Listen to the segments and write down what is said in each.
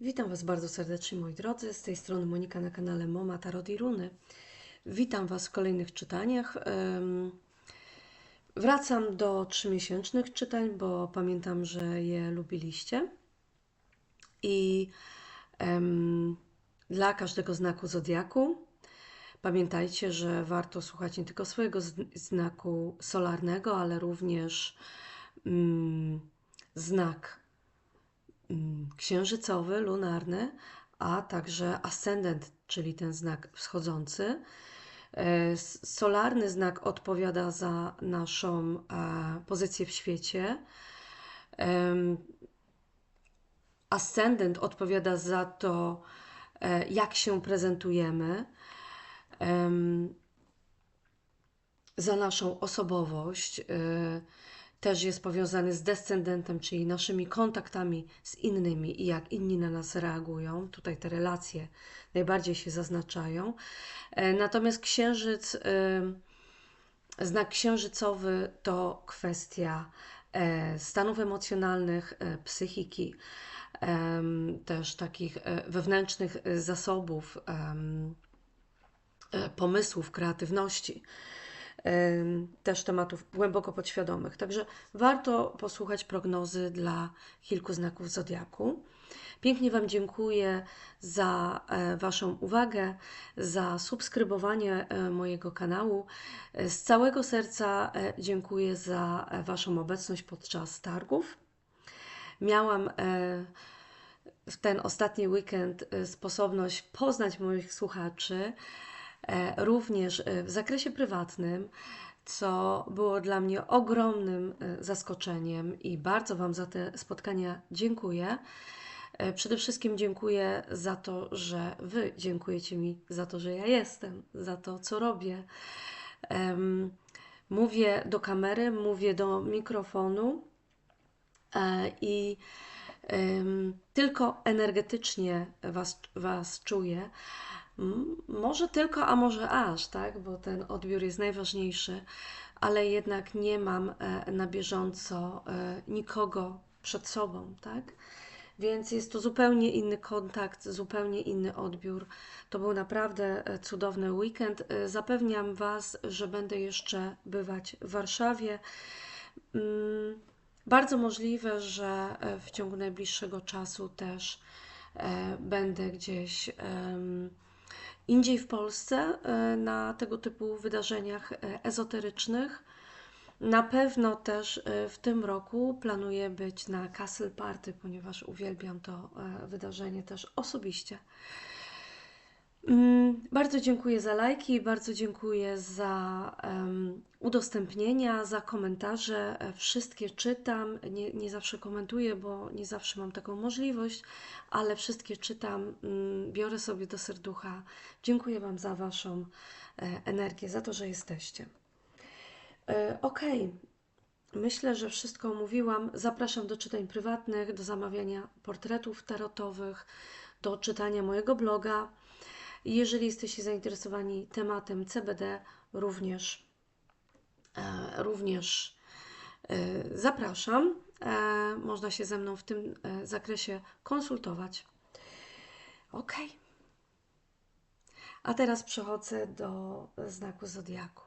Witam Was bardzo serdecznie, moi drodzy. Z tej strony Monika na kanale Moma Tarot i Runy. Witam Was w kolejnych czytaniach. Wracam do trzymiesięcznych czytań, bo pamiętam, że je lubiliście. I dla każdego znaku zodiaku pamiętajcie, że warto słuchać nie tylko swojego zn- znaku solarnego, ale również mm, znak księżycowy, lunarny, a także ascendent, czyli ten znak wschodzący. E, Solarny znak odpowiada za naszą e, pozycję w świecie. Ascendent odpowiada za to, e, jak się prezentujemy, em, za naszą osobowość. Też jest powiązany z descendentem, czyli naszymi kontaktami z innymi i jak inni na nas reagują. Tutaj te relacje najbardziej się zaznaczają. E, Natomiast księżyc, e, znak księżycowy to kwestia e, stanów emocjonalnych, psychiki, też takich wewnętrznych zasobów, pomysłów, kreatywności, też tematów głęboko podświadomych. Także warto posłuchać prognozy dla kilku znaków zodiaku. Pięknie Wam dziękuję za e, Waszą uwagę, za subskrybowanie e, mojego kanału. E, Z całego serca dziękuję za Waszą obecność podczas targów. Miałam w ten ostatni weekend sposobność poznać moich słuchaczy, również e, w zakresie prywatnym, co było dla mnie ogromnym e, zaskoczeniem i bardzo Wam za te spotkania dziękuję. E, Przede wszystkim dziękuję za to, że Wy dziękujecie mi za to, że ja jestem, za to, co robię. Mówię do kamery, mówię do mikrofonu e, i tylko energetycznie was, was czuję. Może tylko, a może aż, tak? Bo ten odbiór jest najważniejszy, ale jednak nie mam e, na bieżąco e, nikogo przed sobą, tak? Więc jest to zupełnie inny kontakt, zupełnie inny odbiór. To był naprawdę e, cudowny weekend. Zapewniam Was, że będę jeszcze bywać w Warszawie. Mm, Bardzo możliwe, że w ciągu najbliższego czasu też będę gdzieś indziej w Polsce e, na tego typu wydarzeniach e, ezoterycznych. Na pewno też e, w tym roku planuję być na Castle Party, ponieważ uwielbiam to wydarzenie też osobiście. Mm, Bardzo dziękuję za lajki, bardzo dziękuję za em, udostępnienia, za komentarze. E, Wszystkie czytam. Nie, nie zawsze komentuję, bo nie zawsze mam taką możliwość, ale wszystkie czytam, mm, biorę sobie do serducha. Dziękuję Wam za Waszą e, energię, za to, że jesteście. E, Okej, myślę, że wszystko omówiłam. Zapraszam do czytań prywatnych, do zamawiania portretów tarotowych, do czytania mojego bloga. Jeżeli jesteście zainteresowani tematem CBD, również, e, również e, zapraszam. E, można się ze mną w tym zakresie konsultować. Ok. A teraz przechodzę do znaku zodiaku.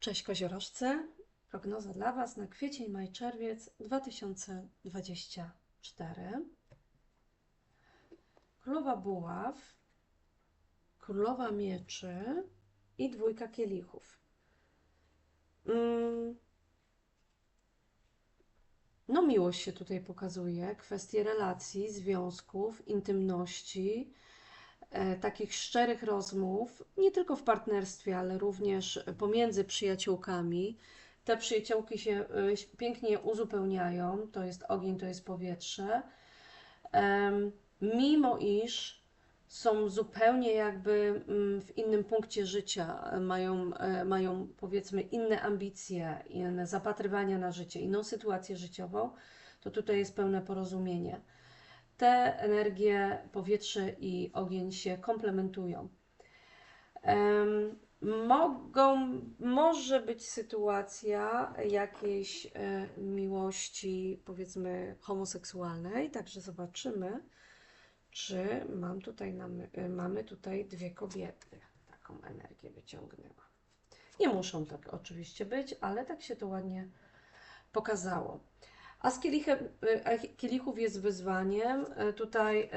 Cześć koziorożce. Prognoza dla Was na kwiecień, maj, czerwiec 2024. Królowa buław, królowa mieczy i dwójka kielichów. Mm. No, miłość się tutaj pokazuje, kwestie relacji, związków, intymności, e, takich szczerych rozmów, nie tylko w partnerstwie, ale również pomiędzy przyjaciółkami. Te przyjaciółki się e, pięknie uzupełniają, to jest ogień, to jest powietrze. Em, mimo iż są zupełnie jakby mm, w innym punkcie życia, e, mają, e, mają powiedzmy inne ambicje, inne zapatrywania na życie, inną sytuację życiową, to tutaj jest pełne porozumienie. Te energie, powietrze i ogień się komplementują. Em, Mogą, może być sytuacja jakiejś e, miłości, powiedzmy, homoseksualnej, także zobaczymy, czy mam tutaj, mamy, e, mamy tutaj dwie kobiety. Taką energię wyciągnęła. Nie muszą tak oczywiście być, ale tak się to ładnie pokazało. A z kielichem, e, kielichów jest wyzwaniem. E, Tutaj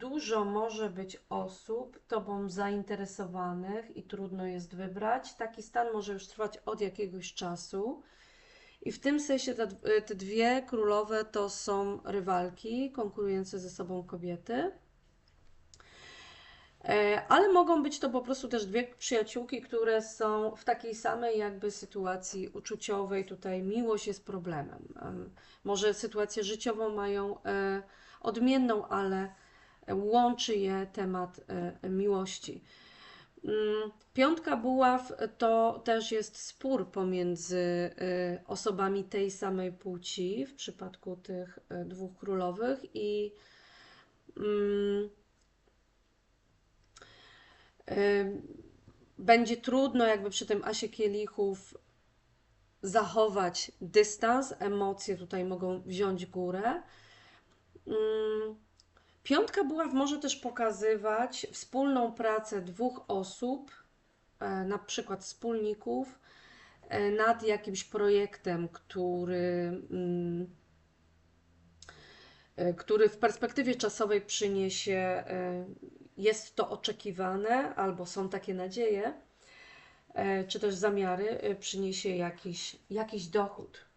dużo może być osób Tobą zainteresowanych i trudno jest wybrać. Taki stan może już trwać od jakiegoś czasu. I w tym sensie te, te dwie królowe to są rywalki, konkurujące ze sobą kobiety. E, Ale mogą być to po prostu też dwie przyjaciółki, które są w takiej samej jakby sytuacji uczuciowej. Tutaj miłość jest problemem. Em, Może sytuację życiową mają e, odmienną, ale łączy je temat e, miłości. Mm, Piątka buław to też jest spór pomiędzy e, osobami tej samej płci w przypadku tych e, dwóch królowych i mm, Ym, będzie trudno jakby przy tym asie kielichów zachować dystans, emocje tutaj mogą wziąć górę. Piątka buław może też pokazywać wspólną pracę dwóch osób, e, na przykład wspólników, e, nad jakimś projektem, który, mm, e, który w perspektywie czasowej przyniesie, jest to oczekiwane, albo są takie nadzieje, czy też zamiary, przyniesie jakiś, jakiś dochód.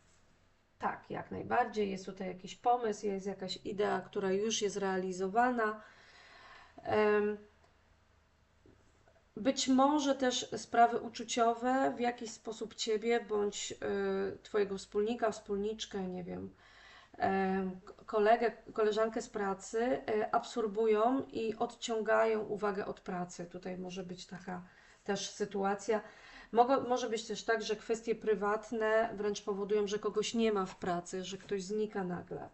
Tak, jak najbardziej. Jest tutaj jakiś pomysł, jest jakaś idea, która już jest realizowana. Być może też sprawy uczuciowe w jakiś sposób Ciebie bądź y, Twojego wspólnika, wspólniczkę, nie wiem, kolegę, koleżankę z pracy y, absorbują i odciągają uwagę od pracy. Tutaj może być taka też sytuacja. Może być też tak, że kwestie prywatne wręcz powodują, że kogoś nie ma w pracy, że ktoś znika nagle.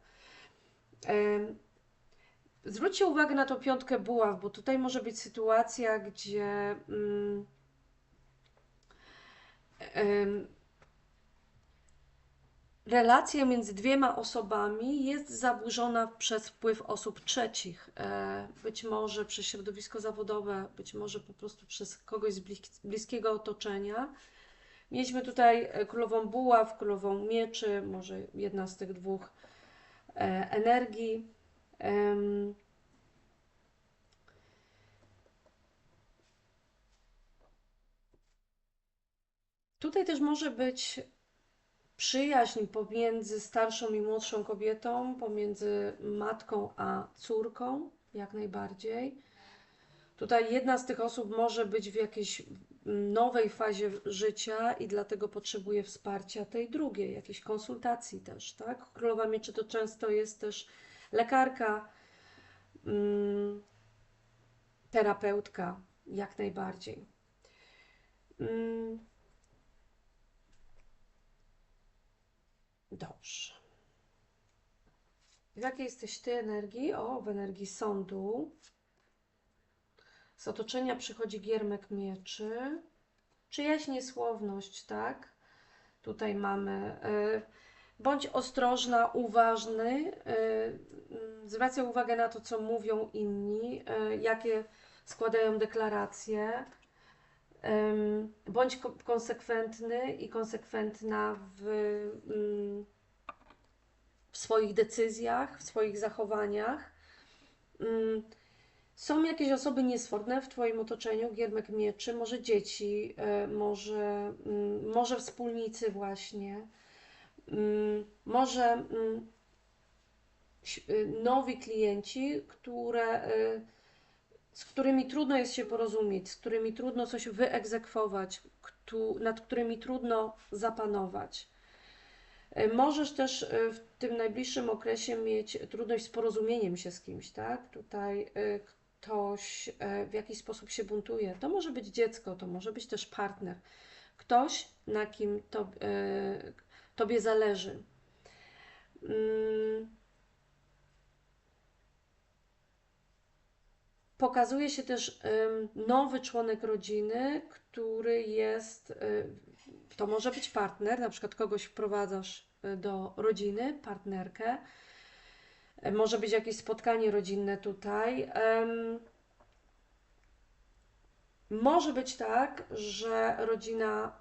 Zwróćcie uwagę na tą piątkę buław, bo tutaj może być sytuacja, gdzie mm, relacja między dwiema osobami jest zaburzona przez wpływ osób trzecich. E, Być może przez środowisko zawodowe, być może po prostu przez kogoś z blis- bliskiego otoczenia. Mieliśmy tutaj e, królową buław, królową mieczy, może jedna z tych dwóch e, energii. Tutaj też może być przyjaźń pomiędzy starszą i młodszą kobietą, pomiędzy matką a córką, jak najbardziej. Tutaj jedna z tych osób może być w jakiejś nowej fazie życia i dlatego potrzebuje wsparcia tej drugiej, jakiejś konsultacji też, tak? Królowa Mieczy to często jest też lekarka, mm, terapeutka, jak najbardziej. Dobrze. W jakiej jesteś ty energii? O, w energii sądu. Z otoczenia przychodzi giermek mieczy. Przyjaźń, niesłowność, tak? Tutaj mamy. y, Bądź ostrożna, uważny. y, Zwracaj uwagę na to, co mówią inni, y, jakie składają deklaracje. Bądź ko- konsekwentny i konsekwentna w, mm, w swoich decyzjach, w swoich zachowaniach. Mm, Są jakieś osoby niesforne w Twoim otoczeniu, giermek mieczy, może dzieci, e, może, mm, może wspólnicy właśnie, może y, nowi klienci, które, y, z którymi trudno jest się porozumieć, z którymi trudno coś wyegzekwować, nad którymi trudno zapanować. E, Możesz też e, w tym najbliższym okresie mieć trudność z porozumieniem się z kimś, tak? Tutaj e, ktoś w jakiś sposób się buntuje. To może być dziecko, to może być też partner. Ktoś, na kim to, tobie zależy. Mm, Pokazuje się też nowy członek rodziny, który jest, y, to może być partner, na przykład kogoś wprowadzasz y, do rodziny, partnerkę, y, może być jakieś spotkanie rodzinne tutaj. Może być tak, że rodzina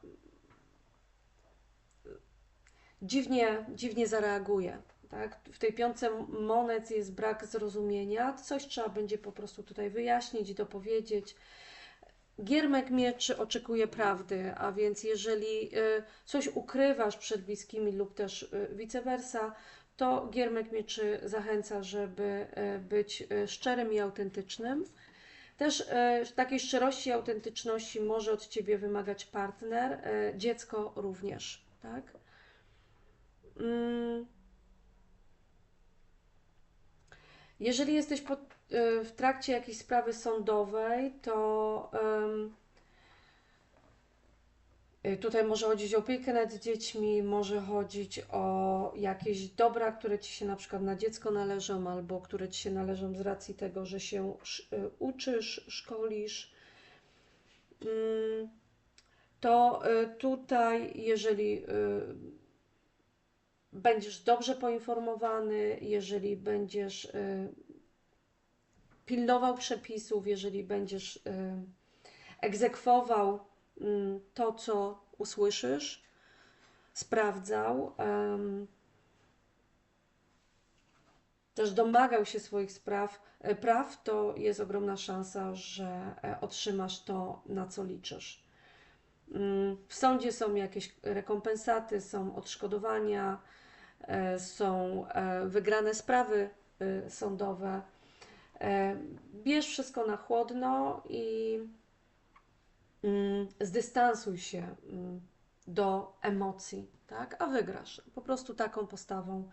dziwnie, dziwnie zareaguje. Tak? W tej piątce monet jest brak zrozumienia, coś trzeba będzie po prostu tutaj wyjaśnić, dopowiedzieć. Giermek mieczy oczekuje prawdy, a więc jeżeli y, coś ukrywasz przed bliskimi lub też y, vice versa, to Giermek mieczy zachęca, żeby y, być szczerym i autentycznym. Też takiej szczerości i autentyczności może od Ciebie wymagać partner, dziecko również, tak? Mm. Jeżeli jesteś pod, y, w trakcie jakiejś sprawy sądowej, to y, tutaj może chodzić o opiekę nad dziećmi, może chodzić o jakieś dobra, które ci się na przykład na dziecko należą, albo które ci się należą z racji tego, że się y, uczysz, szkolisz. Ym, To tutaj, jeżeli będziesz dobrze poinformowany, jeżeli będziesz y, pilnował przepisów, jeżeli będziesz y, egzekwował mm, to, co usłyszysz, sprawdzał, też domagał się swoich spraw, e, praw, to jest ogromna szansa, że e, otrzymasz to, na co liczysz. W sądzie są jakieś rekompensaty, są odszkodowania, e, są e, wygrane sprawy e, sądowe. Bierz wszystko na chłodno i mm, zdystansuj się mm, do emocji, tak? A wygrasz. Po prostu taką postawą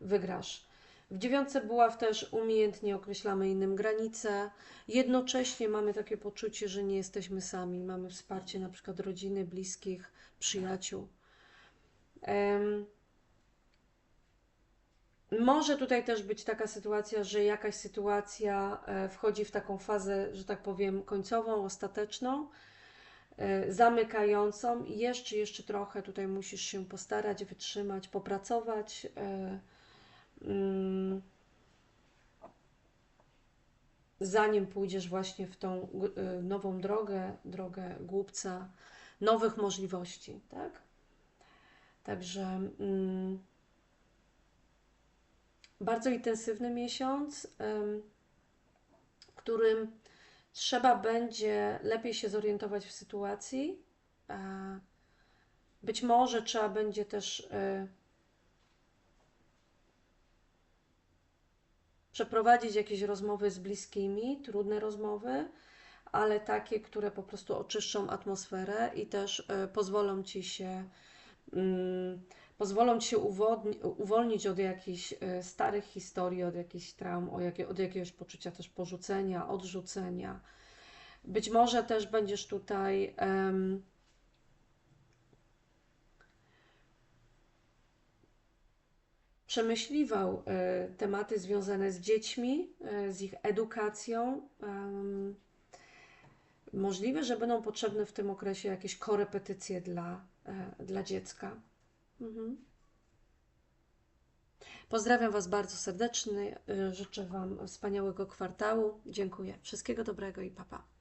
wygrasz. W dziewiątce buław też umiejętnie określamy innym granice. Jednocześnie mamy takie poczucie, że nie jesteśmy sami. Mamy wsparcie na przykład rodziny, bliskich, przyjaciół. Em, może tutaj też być taka sytuacja, że jakaś sytuacja e, wchodzi w taką fazę, że tak powiem, końcową, ostateczną, e, zamykającą i jeszcze, jeszcze trochę tutaj musisz się postarać, wytrzymać, popracować. mm, Zanim pójdziesz właśnie w tą e, nową drogę, drogę głupca, nowych możliwości, tak? Także mm, bardzo intensywny miesiąc, w którym trzeba będzie lepiej się zorientować w sytuacji. Być może trzeba będzie też e, przeprowadzić jakieś rozmowy z bliskimi, trudne rozmowy, ale takie, które po prostu oczyszczą atmosferę i też e, pozwolą ci się mm, pozwolą ci się uwolnić od jakichś e, starych historii, od jakichś traum, od jakiegoś poczucia też porzucenia, odrzucenia. Być może też będziesz tutaj em, przemyśliwał e, tematy związane z dziećmi, e, z ich edukacją. Możliwe, że będą potrzebne w tym okresie jakieś korepetycje dla, e, dla dziecka. Mhm. Pozdrawiam Was bardzo serdecznie. Życzę Wam wspaniałego kwartału. Dziękuję. Wszystkiego dobrego i papa. Pa.